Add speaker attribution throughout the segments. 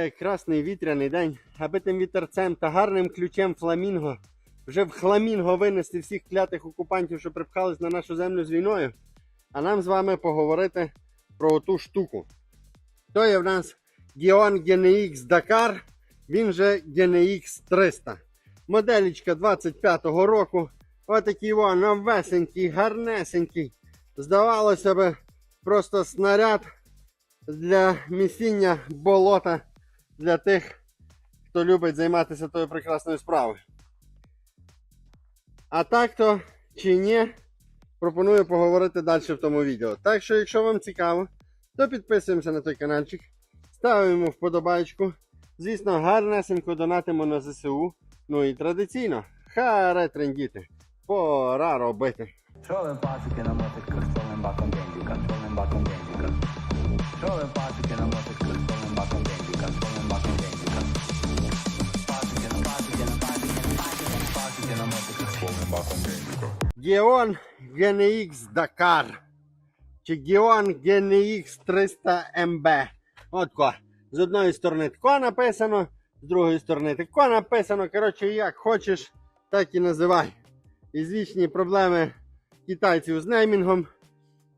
Speaker 1: прекрасний вітряний день, аби тим вітерцем та гарним ключем фламінго вже в хламінго винести всіх клятих окупантів, що припхались на нашу землю з війною. А нам з вами поговорити про ту штуку. То є в нас Gion GNX Dakar, він же GNX 300. Моделічка 25-го року. Отакий о, новесенький, гарнесенький. Здавалося би, просто снаряд для місіння болота для тих, хто любить займатися тою прекрасною справою. А так то чи ні, пропоную поговорити далі в тому відео. Так що, якщо вам цікаво, то підписуємося на той каналчик, ставимо вподобайку. Звісно, гарнесенько донатимо на ЗСУ. Ну і традиційно, харе трендіти. Пора робити.
Speaker 2: Trove пасики на мотиках, столим баком бензика, столим баком бензика. Трove
Speaker 1: Geon GNX Dakar. Чи Geon GNX 300 MB. От ко. З одної сторони тако написано, з другої сторони тако написано. Коротше, як хочеш, так і називай. І звічні проблеми китайців з неймінгом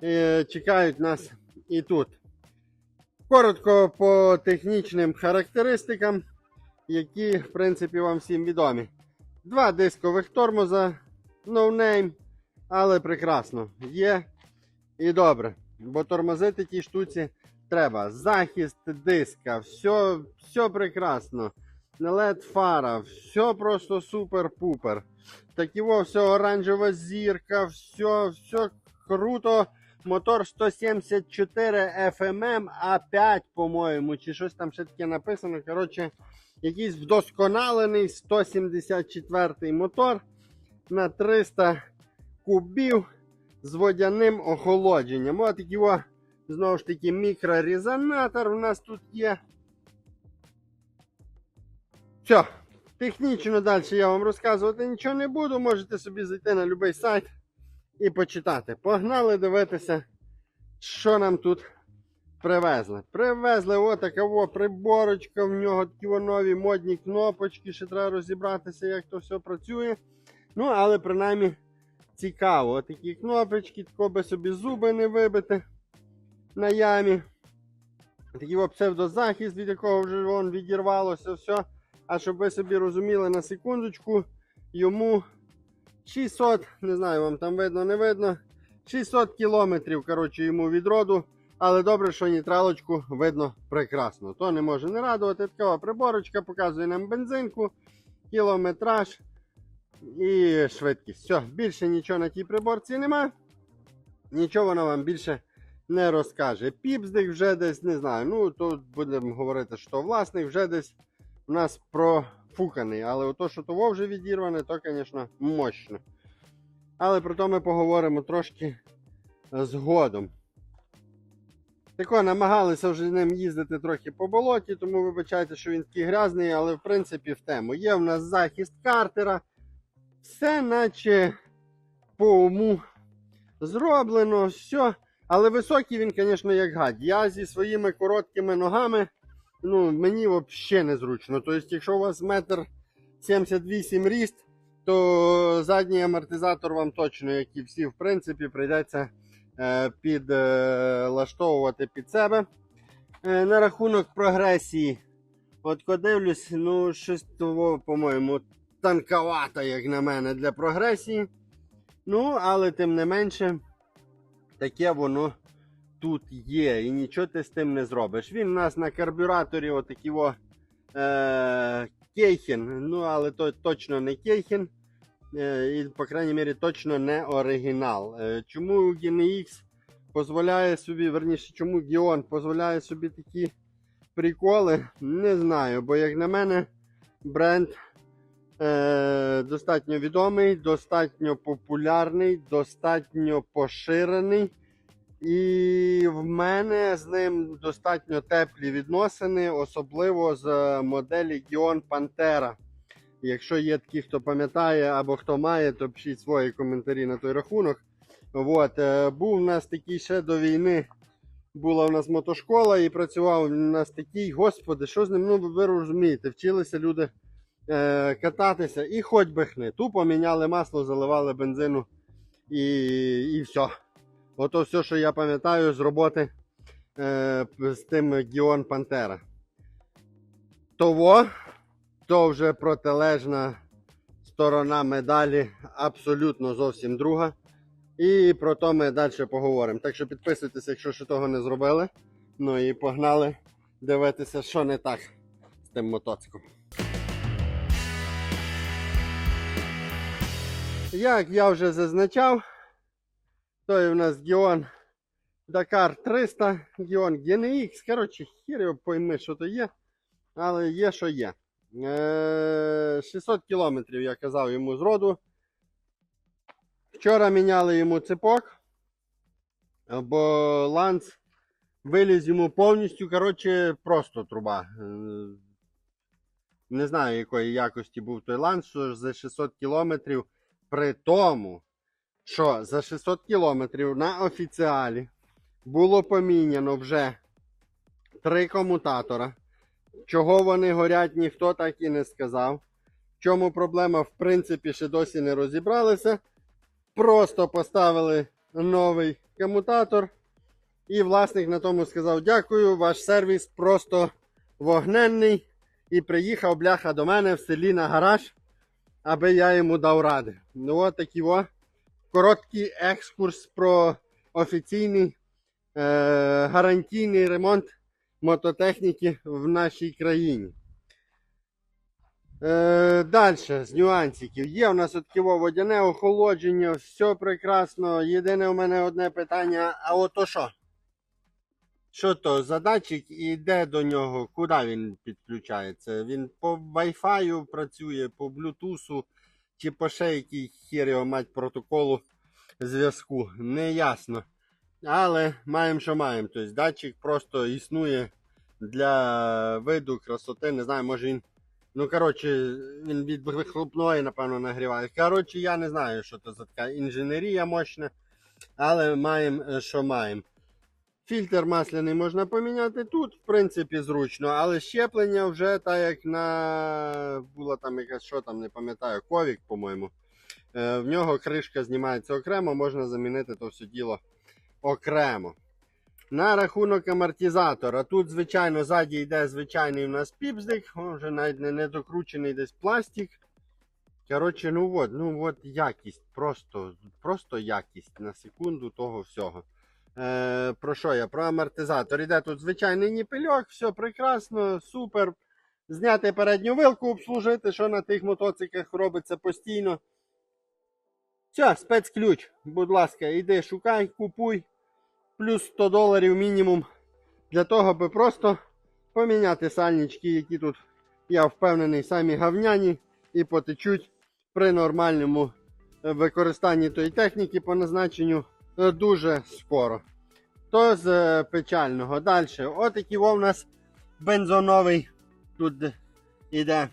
Speaker 1: е, чекають нас і тут. Коротко по технічним характеристикам, які, в принципі, вам всім відомі. Два дискових тормоза, no name, але прекрасно. Є і добре. Бо тормозити ті штуці треба. Захист диска, все, все прекрасно. LED фара, все просто супер-пупер. Таківо все оранжева зірка, все, все круто. Мотор 174 FMM A5, по-моєму, чи щось там ще таке написано. Коротше, якийсь вдосконалений 174 мотор на 300 кубів з водяним охолодженням. Ось такий о, знову ж таки мікрорезонатор у нас тут є. Все, технічно далі я вам розказувати нічого не буду. Можете собі зайти на будь-який сайт і почитати. Погнали дивитися, що нам тут привезли. Привезли отака приборочка, в нього такі нові модні кнопочки, ще треба розібратися, як то все працює. Ну, але принаймні цікаво. Отакі кнопочки, тако би собі зуби не вибити на ямі. Такий псевдозахист, від якого вже вон відірвалося все. А щоб ви собі розуміли на секундочку, йому 600, не знаю, вам там видно, не видно. 600 кілометрів, коротше, йому від роду. Але добре, що нейтралочку видно прекрасно. То не може не радувати. Така приборочка показує нам бензинку, кілометраж і швидкість. Все, більше нічого на тій приборці нема. Нічого вона вам більше не розкаже. Піпздик вже десь, не знаю. Ну, тут будемо говорити, що власник вже десь у нас профуканий. Але ото, що того вже відірване, то, звісно, мощно. Але про то ми поговоримо трошки згодом. Тако намагалися вже ним їздити трохи по болоті, тому вибачайте, що він такий грязний, але в принципі в тему. Є в нас захист картера. Все наче по уму зроблено, все. Але високий він, звісно, як гад. Я зі своїми короткими ногами, ну, мені взагалі незручно. Тобто, якщо у вас метр 78 ріст, то задній амортизатор вам точно, як і всі, в принципі, прийдеться е, підлаштовувати під себе. Е, на рахунок прогресії. От подивлюсь, ну, щось того, по-моєму, танковато, як на мене, для прогресії. Ну, але тим не менше, таке воно тут є. І нічого ти з тим не зробиш. Він у нас на карбюраторі отакий о, е, Кейхен. Ну, але то точно не Кейхен. Е, і, по крайній мірі, точно не оригінал. Е, чому GNX дозволяє собі, верніше, чому Gion дозволяє собі такі приколи, не знаю. Бо, як на мене, бренд е, достатньо відомий, достатньо популярний, достатньо поширений. І в мене з ним достатньо теплі відносини, особливо з моделі Gion Pantera. Якщо є такі, хто пам'ятає або хто має, то пишіть свої коментарі на той рахунок. От, е, був у нас такий ще до війни була в нас мотошкола і працював у нас такий, господи, що з ним, ну ви розумієте, вчилися люди е, кататися і хоч би хни. Тупо міняли масло, заливали бензину і, і все. Ото все, що я пам'ятаю з роботи е, з тим Гіон Пантера. Того, то вже протилежна сторона медалі абсолютно зовсім друга. І про то ми далі поговоримо. Так що підписуйтесь, якщо ще того не зробили. Ну і погнали дивитися, що не так з тим мотоциклом. Як я вже зазначав, то у нас Гіон Dakar 300, Гіон GNX. Коротше, хір його пойми, що то є. Але є, що є. Е, 600 кілометрів я казав йому з роду. Вчора міняли йому цепок, бо ланц виліз йому повністю. Коротше, просто труба. Е, Не знаю, якої якості був той ланц, що за 600 кілометрів. При тому, що за 600 кілометрів на офіціалі було поміняно вже три комутатора. Чого вони горять, ніхто так і не сказав. В чому проблема, в принципі, ще досі не розібралися. Просто поставили новий комутатор. І власник на тому сказав: Дякую, ваш сервіс просто вогненний. І приїхав бляха до мене в селі на гараж, аби я йому дав ради. Ну, от такий о. Короткий екскурс про офіційний е- гарантійний ремонт мототехніки в нашій країні. Е, Далі, з нюансиків. Є у нас таке водяне охолодження, все прекрасно. Єдине у мене одне питання: а ото що? Що то за датчик і до нього? Куди він підключається? Він по Wi-Fi працює, по Bluetooth чи по ще якій хір його мать протоколу зв'язку. Не ясно. Але маємо, що маємо. Тобто датчик просто існує для виду, красоти. Не знаю, може він. Ну, коротше, він від вихлопної, напевно, нагріває. Коротше, я не знаю, що це за така інженерія мощна. Але маємо, е, що маємо. Фільтр масляний можна поміняти тут, в принципі, зручно, але щеплення вже так як на була там якась, що там, не пам'ятаю, ковік, по-моєму. Е, В нього кришка знімається окремо, можна замінити то все діло окремо. На рахунок амортизатора. Тут, звичайно, ззаді йде звичайний у нас піпздик, вже навіть не, не докручений десь пластик. Коротше, ну от, ну от якість, просто, просто якість на секунду того всього. Е, про що я? Про амортизатор. Іде тут звичайний ніпельок, все прекрасно, супер. Зняти передню вилку, обслужити, що на тих мотоциклах робиться постійно. Все, спецключ, будь ласка, іди, шукай, купуй. Плюс 100 доларів мінімум. Для того, аби просто поміняти сальнички, які тут, я впевнений, самі гавняні і потечуть при нормальному е, використанні тої техніки по назначенню дуже скоро. То з е, печального. Далі. Отакий у нас бензоновий. Тут іде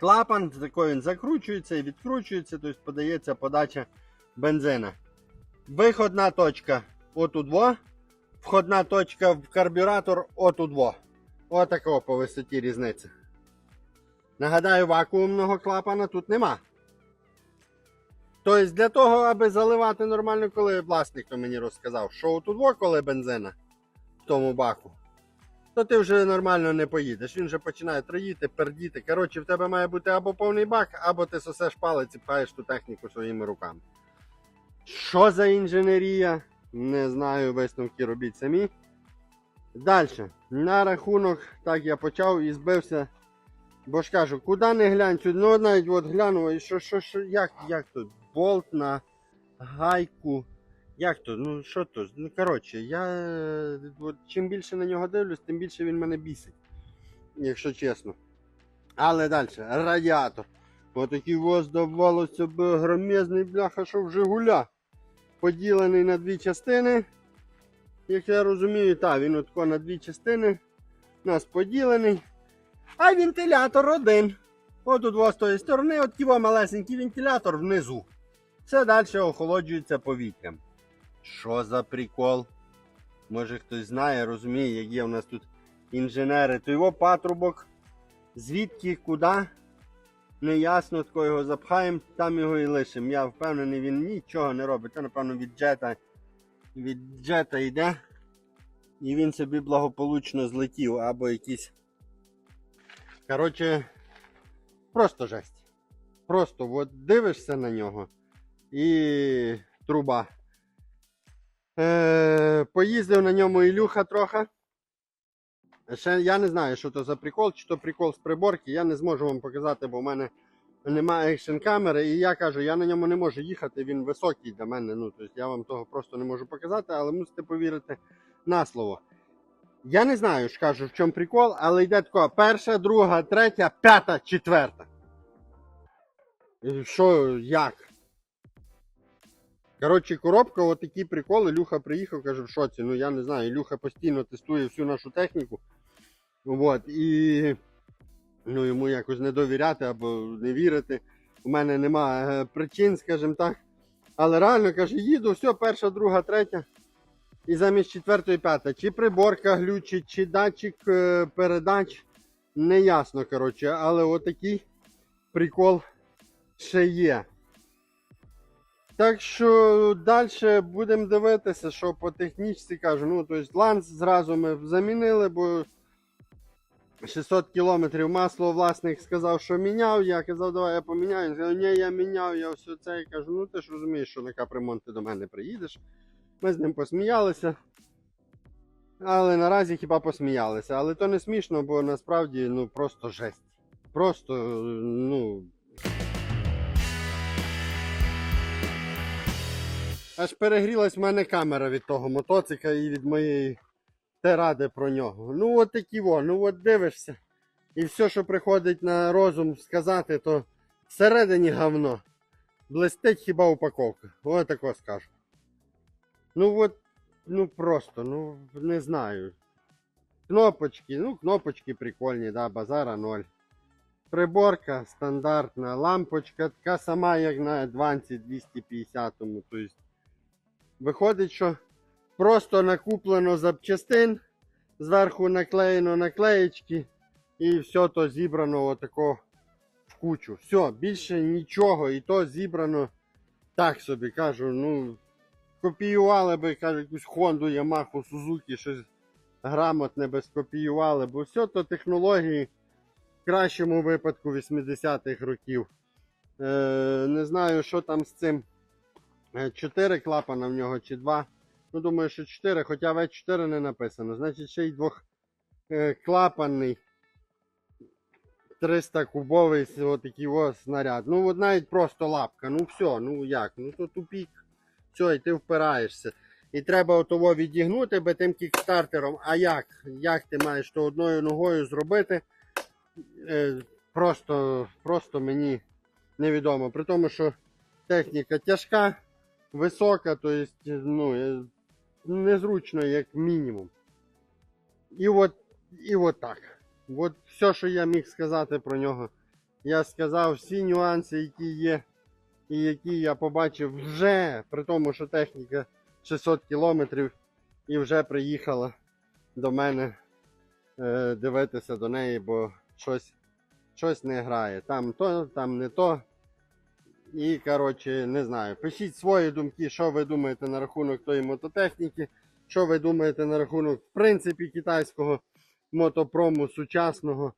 Speaker 1: клапан, з він закручується і відкручується, тобто подається подача бензина. Виходна точка отут во. Входна точка в карбюратор отут во. Отакого по висоті різниця. Нагадаю, вакуумного клапана тут нема. Тобто для того, аби заливати нормально, коли власник то мені розказав, що тут во коли бензина в тому баку, то ти вже нормально не поїдеш. Він вже починає троїти, пердіти. Коротше, в тебе має бути або повний бак, або ти сосеш палець і пхаєш ту техніку своїми руками. Що за інженерія? Не знаю, висновки робіть самі. Далі. На рахунок, так я почав і збився. Бо ж кажу, куди не глянь, ну навіть от глянув, і що, що, що, як, як тут? Болт на гайку. Як то? Ну що то? Ну коротше, я е, от, чим більше на нього дивлюсь, тим більше він мене бісить. Якщо чесно. Але далі, радіатор. Отакий воз здавалося б громезний бляха, що в Жигуля. Поділений на дві частини. Як я розумію, так, він отко на дві частини. У нас поділений. А вентилятор один. От у два з тої сторони, от його малесенький вентилятор внизу. Все далі охолоджується повітрям. Що за прикол? Може хтось знає, розуміє, як є у нас тут інженери. То його патрубок, звідки, куди, не ясно, тако його запхаємо, там його і лишимо. Я впевнений, він нічого не робить. Це, напевно, від джета, від джета йде. І він собі благополучно злетів або якийсь. Коротше, просто жесть. Просто от дивишся на нього і труба. Е, поїздив на ньому Ілюха трохи. Ще я не знаю, що то за прикол, чи то прикол з приборки. Я не зможу вам показати, бо в мене немає екшн камери. І я кажу, я на ньому не можу їхати, він високий для мене. Ну, тобто я вам того просто не можу показати, але мусите повірити на слово. Я не знаю, ж кажу, в чому прикол, але йде тако перша, друга, третя, п'ята, четверта. Що, як? Коротше, коробка, отакі приколи. Люха приїхав, каже, в шоці. Ну я не знаю, Люха постійно тестує всю нашу техніку. От, і ну, йому якось не довіряти або не вірити. У мене немає причин, скажімо так. Але реально каже, їду, все, перша, друга, третя. І замість четвертої, п'ята. Чи приборка глючить, чи датчик е, передач. Не ясно, коротше, але отакий прикол ще є. Так що далі будемо дивитися, що по технічці кажу. Ну, тобто ланц зразу ми замінили, бо 600 кілометрів масло власник сказав, що міняв. Я казав, давай я поміняю. Він сказав, ні, я міняв, я все це. Я кажу, ну ти ж розумієш, що на капремонт ти до мене приїдеш. Ми з ним посміялися. Але наразі хіба посміялися. Але то не смішно, бо насправді ну просто жесть. Просто, ну. Аж перегрілась в мене камера від того мотоцика і від моєї тиради про нього. Ну от такі во, ну от дивишся. І все, що приходить на розум сказати, то всередині говно. Блестить хіба упаковка. Ось тако скажу. Ну от, ну просто, ну не знаю. Кнопочки, ну кнопочки прикольні, да, базара ноль. Приборка стандартна, лампочка така сама, як на Advance 250. Тобто, виходить, що просто накуплено запчастин, зверху наклеєно наклеєчки, і все то зібрано отако в кучу. Все, більше нічого, і то зібрано так собі кажу, ну копіювали би, кажу, якусь Хонду, Ямаху, Сузуки, щось грамотне би скопіювали, бо все то технології в кращому випадку 80-х років. Е, не знаю, що там з цим. Е, Чотири клапана в нього чи два. Ну, думаю, що 4, хоча В4 не написано. Значить, ще й двохклапанний 300 кубовий отакий ось снаряд. Ну, от навіть просто лапка. Ну все, ну як? Ну то тупік. Все, і ти впираєшся. І треба отого відігнути би тим кікстартером. А як? Як ти маєш то одною ногою зробити? Е, просто, просто мені невідомо. При тому, що техніка тяжка, висока, то есть, ну, е, незручно, як мінімум. І от, і от так. От все, що я міг сказати про нього. Я сказав всі нюанси, які є, і які я побачив вже, при тому, що техніка 600 кілометрів і вже приїхала до мене е, дивитися до неї, бо щось, щось не грає. Там то, там не то. І, коротше, не знаю. Пишіть свої думки, що ви думаєте на рахунок тої мототехніки, що ви думаєте на рахунок, в принципі, китайського мотопрому сучасного.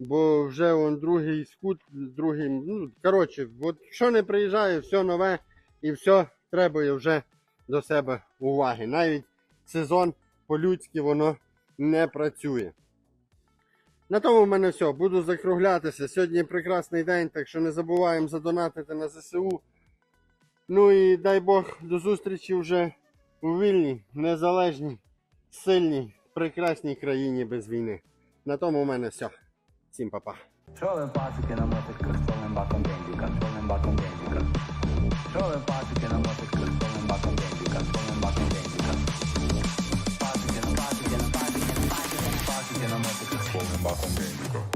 Speaker 1: Бо вже он другий скут, другий. Ну, коротше, от що не приїжджає, все нове і все требує вже до себе уваги. Навіть сезон по-людськи воно не працює. На тому в мене все. Буду закруглятися. Сьогодні прекрасний день, так що не забуваємо задонатити на ЗСУ. Ну і дай Бог до зустрічі вже у вільній, незалежній, сильній, прекрасній країні без війни. На тому в мене все. Всім па-па.
Speaker 2: Тролим пасики на мотик, контролем баком бензіка, тролим баком бензіка. Bata